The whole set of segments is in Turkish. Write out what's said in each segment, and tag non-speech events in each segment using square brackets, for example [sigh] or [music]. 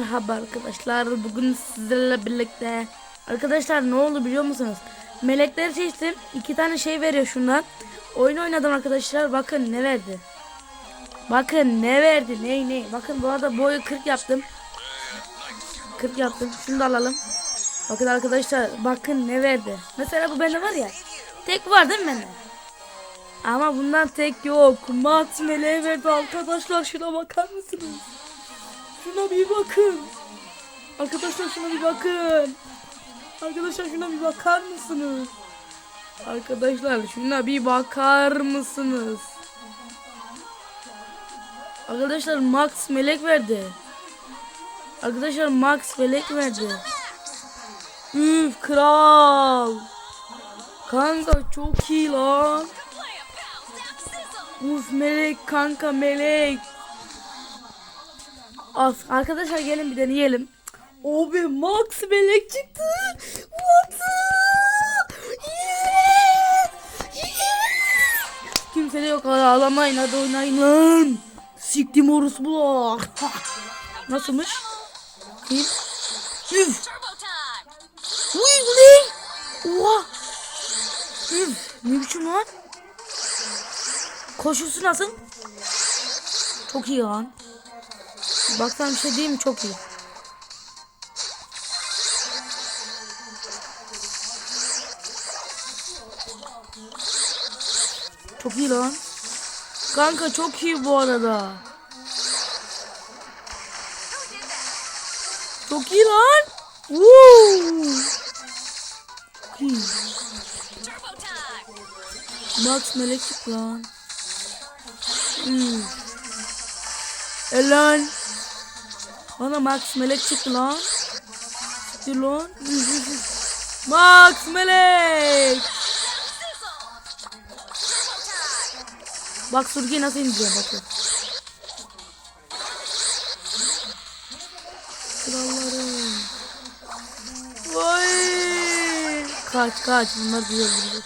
Merhaba arkadaşlar bugün sizlerle birlikte. Arkadaşlar ne oldu biliyor musunuz? Melekleri seçtim iki tane şey veriyor şundan. Oyun oynadım arkadaşlar bakın ne verdi. Bakın ne verdi ney ney. Bakın bu arada boyu 40 yaptım. 40 yaptım şunu da alalım. Bakın arkadaşlar bakın ne verdi. Mesela bu bende var ya Tek var değil mi bende? Ama bundan tek yok. Mat meleği verdi. Arkadaşlar şuna bakar mısınız Şuna bir bakın. Arkadaşlar şuna bir bakın. Arkadaşlar şuna bir bakar mısınız? Arkadaşlar şuna bir bakar mısınız? Arkadaşlar Max melek verdi. Arkadaşlar Max melek verdi. Üf kral. Kanka çok iyi lan. Uf melek kanka melek. Of arkadaşlar gelin bir deneyelim. Abi Max melek çıktı. Yes! Kimse de yok hadi ağlamayın hadi oynayın lan. Siktim bu. [laughs] Nasılmış? Kim? Üf. Uy bu ne? Oha. Üf. Ne biçim lan? Koşusu nasıl? Çok iyi lan. Baksana bir şey diyeyim mi? Çok iyi. Çok iyi lan. Kanka çok iyi bu arada. Çok iyi lan. Woo. Max melek lan. Hmm. Elan. Bana Max melek çıktı lan. Çıktı lan. Max melek. Bak Surge'yi nasıl indireceğim bakın. Krallarım. Vay. Kaç kaç bunlar bizi öldürecek.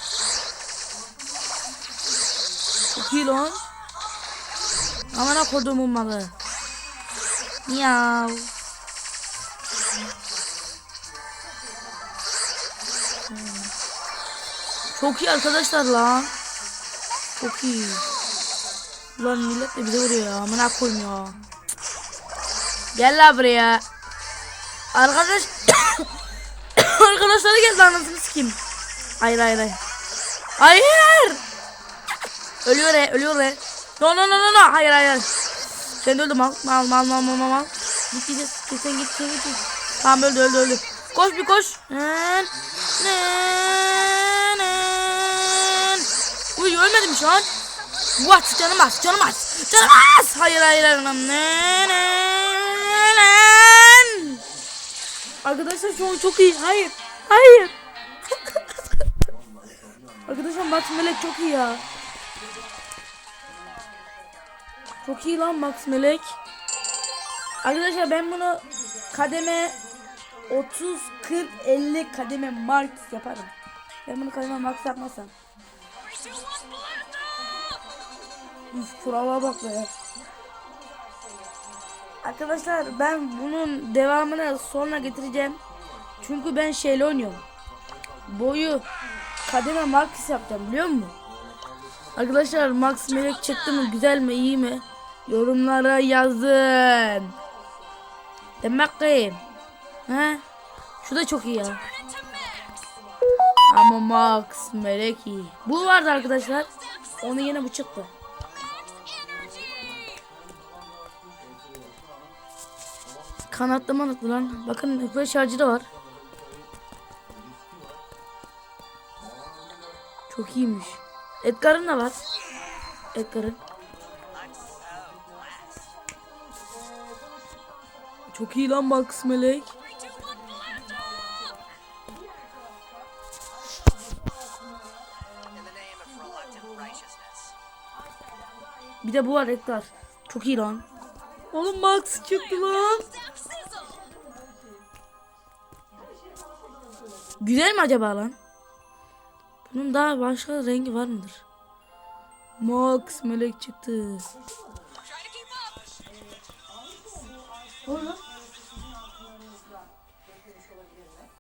Çok iyi lan. Amına kodumun malı. Hmm. Çok iyi arkadaşlar lan. Çok iyi. Lan millet de bize vuruyor ya. Amına koyayım ya. Gel la buraya. Arkadaş [coughs] Arkadaşları geldi anasını sikeyim. Hayır hayır hayır. Hayır. Ölüyor he, ölüyor he. No no no no no. Hayır hayır. hayır. Sen öldü mal mal mal mal mal mal. Git git git sen git sen git. Tamam öldü öldü öldü. Koş bir koş. Nın, nın, nın. Uy ölmedim şu an. What canım az canım az. Canım az. Hayır hayır hayır. Nın, nın, nın. Arkadaşlar şu an çok iyi. Hayır. Hayır. [laughs] Arkadaşlar Max Melek çok iyi ya. Çok iyi lan Max Melek. Arkadaşlar ben bunu kademe 30 40 50 kademe max yaparım. Ben bunu kademe max yapmazsam. Üf kurala bak be. Arkadaşlar ben bunun devamını sonra getireceğim. Çünkü ben şeyle oynuyorum. Boyu kademe max yapacağım biliyor musun? Arkadaşlar Max Melek çıktı mı güzel mi iyi mi? Yorumlara yazın. Demek ki. He? Şu da çok iyi ya. Ama Max Melek iyi. Bu vardı arkadaşlar. Onu yine bu çıktı. Kanatlı manatlı lan. Bakın böyle şarjı da var. Çok iyiymiş. Edgar'ın da var. Edgar'ın. Çok iyi lan Max Melek. In the name of reluctant righteousness. Bir de bu var. Çok iyi lan. Oğlum Max çıktı lan. Güzel mi acaba lan? Bunun daha başka rengi var mıdır? Max melek çıktı. Oğlum